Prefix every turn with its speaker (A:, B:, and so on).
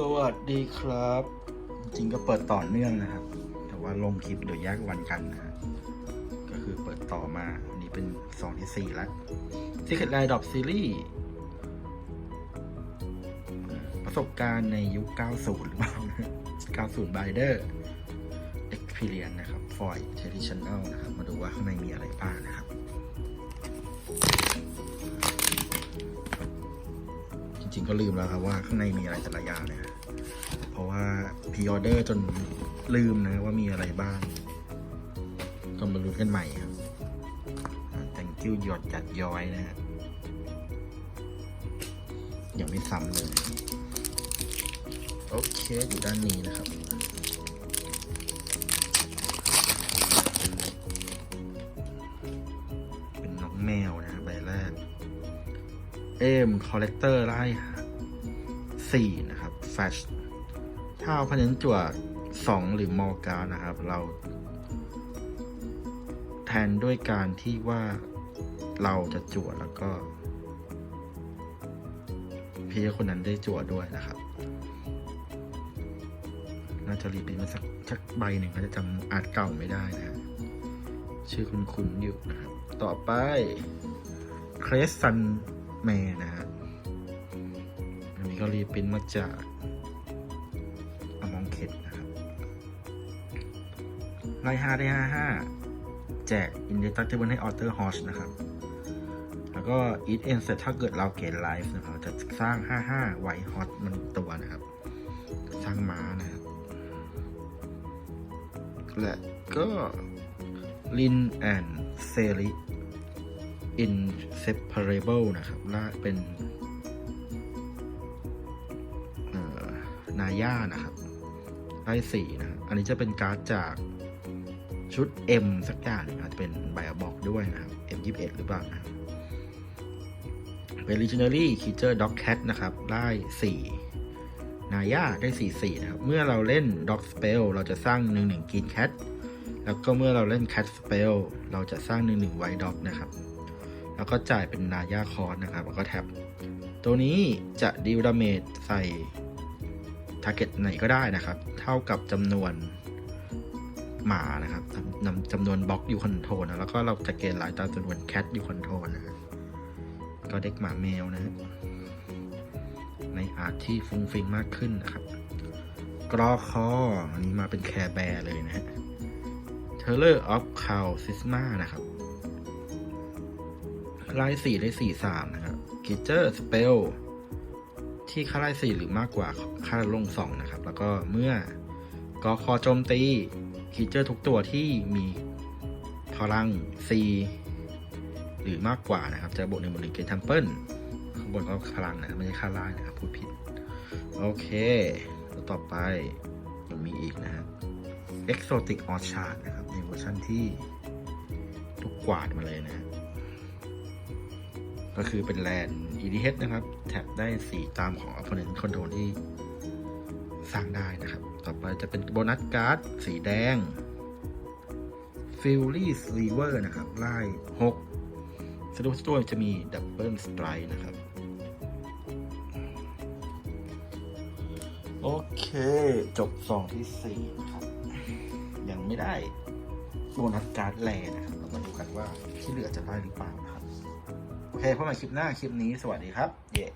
A: สวัสดีครับ จริงก็เปิดต่อเนื่องนะครับ แต่ว่าลงคลิปเดี๋ยวแยกวันกันนะฮะก็คือเปิดต่อมาอันนี้เป็นสองที่สี่แล้ว Secret l i ด e ซีรีส์ประสบการณ์ในยุค 90 หรือเปล่า 90 Bider Experience นะครับ Foy Traditional นะครับ มาดูว่าข้างในมีอะไรบ้างนะครับ จริงก็ลืมแล้วครับว่าข้างในมีอะไรแต่ละอย่างเนี่ยเพราะว่าพ r ออเดอร์จนลืมนะว่ามีอะไรบ้างก็มาลุ้นกันใหม่ครับอ่งกิ้วหยดจัดย้อยนะฮะยังไม่ซ้ำเลย โอเค อยู่ด้านนี้นะครับ เอมคอลเลกเตอร์ไล่สี่นะครับแฟชถ้าเอาพันธุ์จั่วสองหรือมอการนะครับ เรา แทนด้วยการที่ว่าเราจะจั่วแล้วก็พี่คนนั้นได้จั่วด้วยนะครับ น่าจะรีบเป็นมาสักสักใบหนึ่งก็จะจำอาจเก่าไม่ได้นะฮะชื่อคุณคุณอยู่นะครับ ต่อไป เครสซัน แมนะฮะ อันนี้ก็รีปรินมาจากอมองเคดนะครับไล่ห้าได้ห้าห้าแจกอินเดตักเทเบิลให้ออเตอร์ฮอชนะครับ แล้วก็อีทเอ็นเสร็จถ้าเกิดเราเกตไลฟ์นะครับ จะสร้าง 55 ไวฮอตมันตัวนะครับ สร้างม้านะครับ และก็ลินแอนเซริ inseparable นะครับล่าเป็นนาย่านะครับไล่สี่นะ อันนี้จะเป็นการ์ดจากชุด M สักอย่างนึงอาจจะเป็นใบอบอกด้วยนะครับ M 2 1 หรือเปล่านะเป็น legendary creature dog cat นะครับ ได้สี่นาย่าได้สี่สี่นะครับ เมื่อเราเล่น dog spell เราจะสร้างหนึ่งหนึ่ง green cat แล้วก็เมื่อเราเล่น cat spell เราจะสร้างหนึ่งหนึ่ง white dog นะครับ แล้วก็จ่ายเป็นนายาคอร์สนะครับ แล้วก็แท็บ ตัวนี้จะดีลดาเมจใส่ทาร์เก็ตไหนก็ได้นะครับ เท่ากับจำนวนหมานะครับนำจำนวนบล็อกอยู่คอนโทรลนะแล้วก็เราจะเกณฑ์หลายตามจำนวนแคทอยู่คอนโทรลนะก็เด็กหมาแมวนะในอาร์ตที่ฟุ้งฟิงมากขึ้นนะครับ กรอคออันนี้มาเป็นแคร์แบร์เลยนะฮะเทเลอร์ออฟคาวซิสมานะครับ ไล่สี่ได้สี่สามนะครับกิเจอร์สเปลที่ค่าไล่สี่หรือมากกว่าค่าลงสองนะครับ แล้วก็เมื่อกอคอโจมตีคิเจอร์ทุกตัวที่มีพลัง C หรือมากกว่านะครับ จะบวกหนึ่งบวกหนึ่งเกนทัมเปิลข้างบนก็พลังนะไม่ใช่ค่าไล่นะครับพูดผิด โอเคแล้วต่อไปยังมีอีกนะฮะ Exotic Orchard นะครับในเวอร์ชันที่ทุกกวาดมาเลยนะฮะ ก็คือเป็นแลนด์ EDH นะครับ แท็บได้สีตามของ opponent control ที่สร้างได้นะครับ ต่อไปจะเป็นโบนัสการ์ดสีแดง Fury Sliver นะครับ ไล่6สตูสตัวจะมี Double Strike นะครับ โอเค จบสองที่สี่นะครับ ยังไม่ได้โบนัสการ์ดแลนะครับ เรามาดูกันว่าที่เหลือจะได้หรือเปล่านะครับ โอเคพบกันใหม่คลิปหน้าคลิปนี้สวัสดีครับ เย่